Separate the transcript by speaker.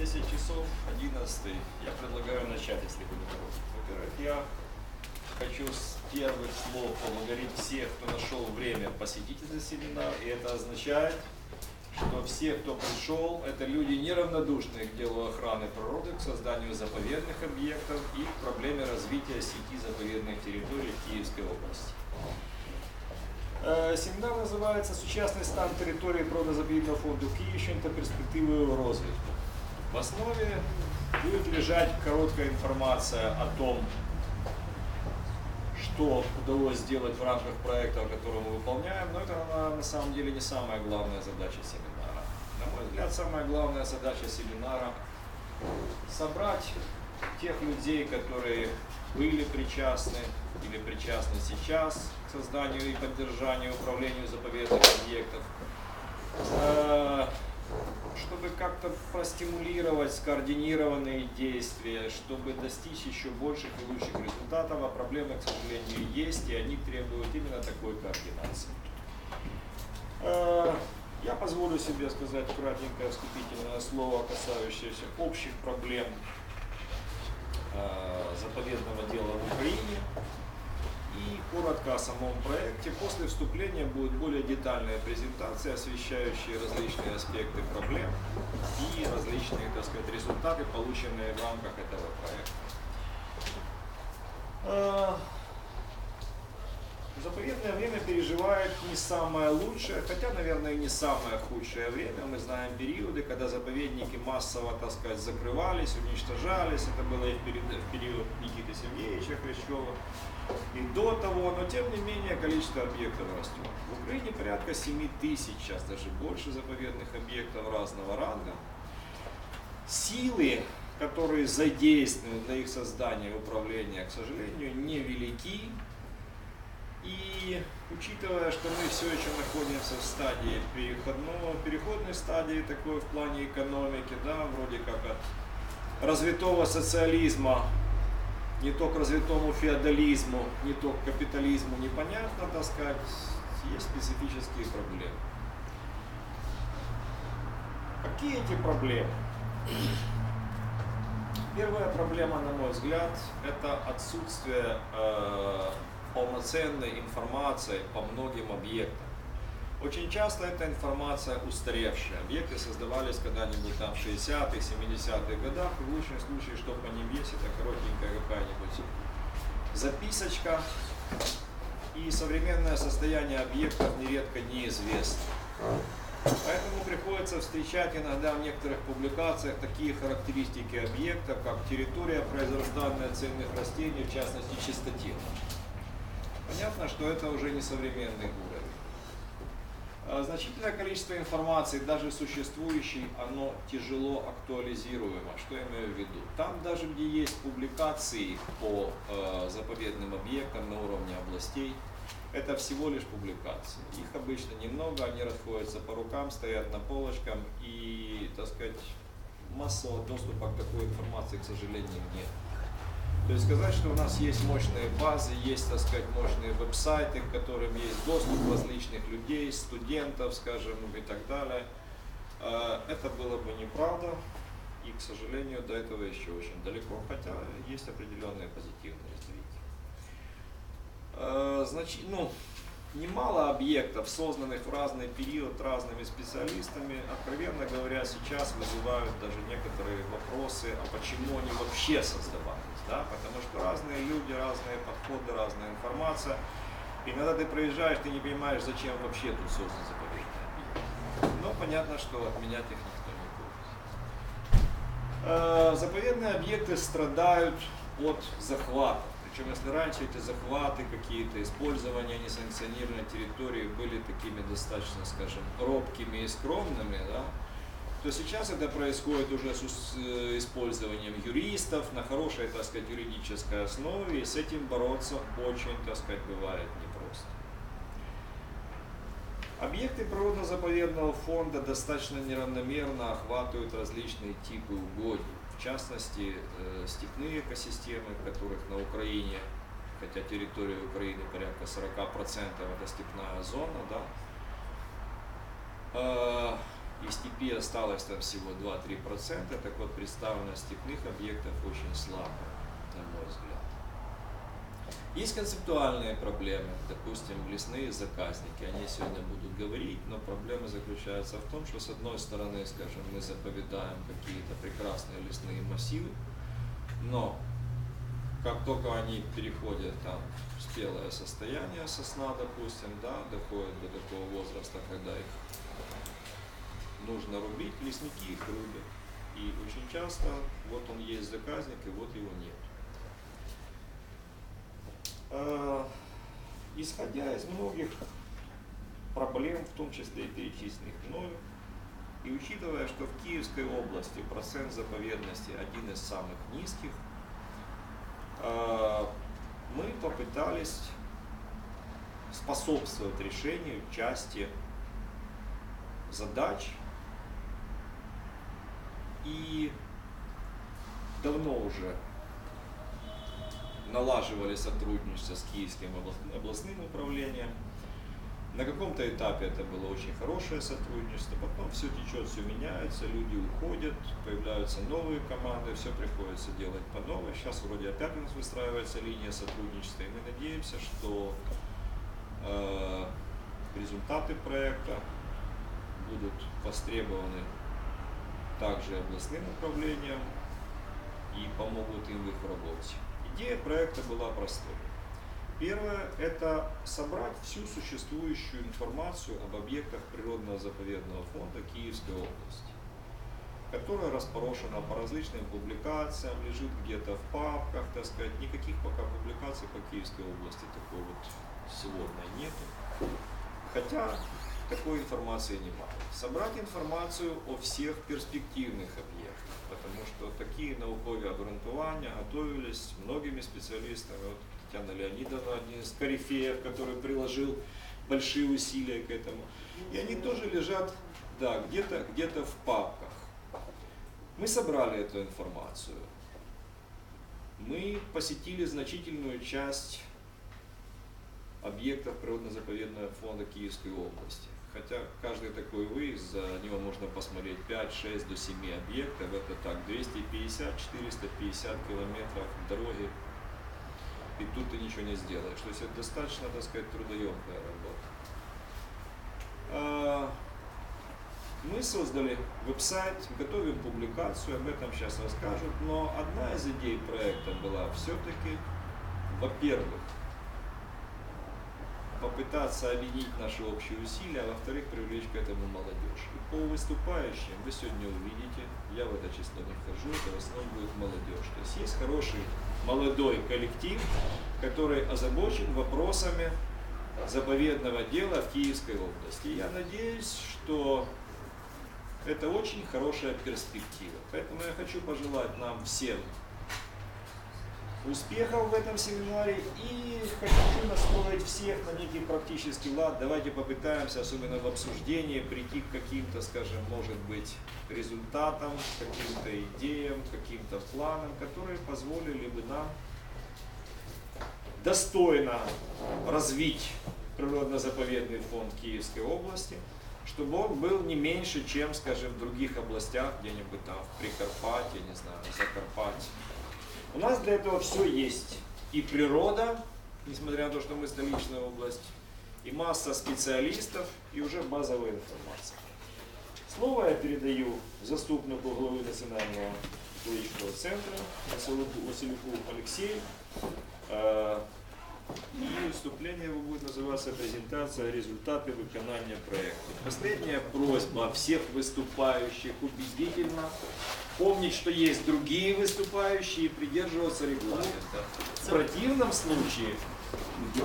Speaker 1: 10 часов, 11. Я предлагаю начать, если вы не против. Во-первых, я хочу с первых слов поблагодарить всех, кто нашел время посетить этот семинар. И это означает, что все, кто пришел, это люди неравнодушные к делу охраны природы, к созданию заповедных объектов и к проблеме развития сети заповедных территорий в Киевской области. Е, Семінар називається Сучасний стан території природозаповідного фонду Київщини та перспективи його розвитку. В основе. Будет лежать короткая информация о том, что удалось сделать в рамках проекта, который мы выполняем, но это на, на самом деле не самая главная задача семинара. На мой взгляд, самая главная задача семинара – собрать тех людей, которые были причастны или причастны сейчас к созданию и поддержанию, управлению заповедных объектов, э, чтобы как-то простимулировать скоординированные действия, чтобы достичь еще больших и лучших результатов, а проблемы, к сожалению, есть, и они требуют именно такой координации. Э, Я позволю себе сказать кратенькое вступительное слово, касающееся общих проблем э, заповедного дела в Украине и коротко о самом проекте. После вступления будет более детальная презентация, освещающая различные аспекты проблем и различные, так сказать, результаты, полученные в рамках этого проекта. Заповедное время переживает не самое лучшее, хотя, наверное, не самое худшее время. Мы знаем периоды, когда заповедники массово, так сказать, закрывались, уничтожались. Это было и в период Никиты Сергеевича Хрящева, и до того, но тем не менее количество объектов растет. В Украине порядка 7 тысяч, сейчас даже больше заповедных объектов разного ранга. Силы, которые задействованы для их создания и управления, к сожалению, невелики. И учитывая, что мы все еще находимся в стадии переходного, переходной стадии такой в плане экономики, да, вроде как от развитого социализма не то к развитому феодализму, не то к капитализму, непонятно, так сказать, есть специфические проблемы. Какие эти проблемы? Первая проблема, на мой взгляд, это отсутствие э, полноценной информации по многим объектам. Очень часто эта информация устаревшая. Объекты создавались когда-нибудь там в 60-х, 70-х годах. В лучшем случае, что по ним есть, это коротенькая какая-нибудь записочка. И современное состояние объектов нередко неизвестно. Поэтому приходится встречать иногда в некоторых публикациях такие характеристики объекта, как территория произрастания ценных растений, в частности чистотела. Понятно, что это уже не современный уровень. А, Значительное количество информации, даже существующей, оно тяжело актуализируемо. Что я имею в виду? Там даже где есть публикации по э, заповедным объектам на уровне областей, это всего лишь публикации. Их обычно немного, они расходятся по рукам, стоят на полочкам и, так сказать, массового доступа к такой информации, к сожалению, нет. То есть сказать, что у нас есть мощные базы, есть, так сказать, мощные веб-сайты, к которым есть доступ различных людей, студентов, скажем, и так далее, э, это было бы неправда. И, к сожалению, до этого еще очень далеко, хотя есть определенные позитивные сдвиги. Э, Значит, ну, немало объектов, созданных в разный период разными специалистами, откровенно говоря, сейчас вызывают даже некоторые вопросы, а почему они вообще создавались, да? потому что разные люди, разные подходы, разная информация. Иногда ты проезжаешь, ты не понимаешь, зачем вообще тут создан заповедный объект. Но понятно, что отменять их никто не будет. Э, Заповедные объекты страдают от захвата. Причем, если раньше эти захваты какие-то, использования несанкционированной территории были такими достаточно, скажем, робкими и скромными, да, то сейчас это происходит уже с э, использованием юристов на хорошей, так сказать, юридической основе, и с этим бороться очень, так сказать, бывает непросто. Объекты природно-заповедного фонда достаточно неравномерно охватывают различные типы угодий. В частности, э, степные экосистемы, которых на Украине, хотя территория Украины порядка 40% это степная зона, да, э, и степи осталось там всего 2-3%, так вот представленность степных объектов очень слабая, на мой взгляд. Есть концептуальные проблемы, допустим, лесные заказники, они сегодня будут говорить, но проблема заключается в том, что с одной стороны, скажем, мы заповедаем какие-то прекрасные лесные массивы, но как только они переходят там в спелое состояние сосна, допустим, да, доходят до такого возраста, когда их нужно рубить, лесники их рубят. И очень часто вот он есть заказник, и вот его нет. Э, Исходя из многих проблем, в том числе и перечисленных мною, и учитывая, что в Киевской области процент заповедности один из самых низких, э, мы попытались способствовать решению части задач и давно уже налаживали сотрудничество с Киевским облас- областным управлением. На каком-то этапе это было очень хорошее сотрудничество, потом все течет, все меняется, люди уходят, появляются новые команды, все приходится делать по новой. Сейчас вроде опять у нас выстраивается линия сотрудничества, и мы надеемся, что э, результаты проекта будут востребованы также областным управлением и помогут им в их работе. Идея проекта была простой. Первое – это собрать всю существующую информацию об объектах природного заповедного фонда Киевской области, которая распорошена по различным публикациям, лежит где-то в папках, так сказать. Никаких пока публикаций по Киевской области такой вот сводной нету. Хотя такой информации немало. Собрать информацию о всех перспективных объектах, потому что такие наукові обґрунтування готовились многими специалистами. Вот Татьяна Леонидовна, один из корифеев, который приложил большие усилия к этому. И они тоже лежат, да, где-то где в папках. Мы собрали эту информацию. Мы посетили значительную часть объектов природно-заповедного фонда Киевской области. Хотя каждый такой выезд, за него можно посмотреть 5, 6 до 7 объектов, это так 250-450 километров дороги, и тут ты ничего не сделаешь. То есть это достаточно, так сказать, трудоемкая работа. А, Мы создали веб-сайт, готовим публикацию, об этом сейчас расскажут, но одна из идей проекта была все-таки, во-первых, попытаться объединить наши общие усилия, а во-вторых, привлечь к этому молодежь. И по выступающим вы сегодня увидите, я в это число не вхожу, это в основном будет молодежь. То есть есть хороший молодой коллектив, который озабочен вопросами заповедного дела в Киевской области. Я надеюсь, что это очень хорошая перспектива. Поэтому я хочу пожелать нам всем успехов в этом семинаре и хочу настроить всех на некий практический лад. Давайте попытаемся, особенно в обсуждении, прийти к каким-то, скажем, может быть, результатам, каким-то идеям, каким-то планам, которые позволили бы нам достойно развить природно-заповедный фонд Киевской области, чтобы он был не меньше, чем, скажем, в других областях, где-нибудь там в Прикарпатье, не знаю, Закарпатье. У нас для этого все есть. И природа, несмотря на то, что мы столичная область, и масса специалистов, и уже базовая информация. Слово я передаю заступнику главы Национального экологического центра Василюку Алексею. Э, И выступление его будет называться презентация результаты выполнения проекта. Последняя просьба всех выступающих убедительно помнить, что есть другие выступающие и придерживаться регламента. В противном случае
Speaker 2: буде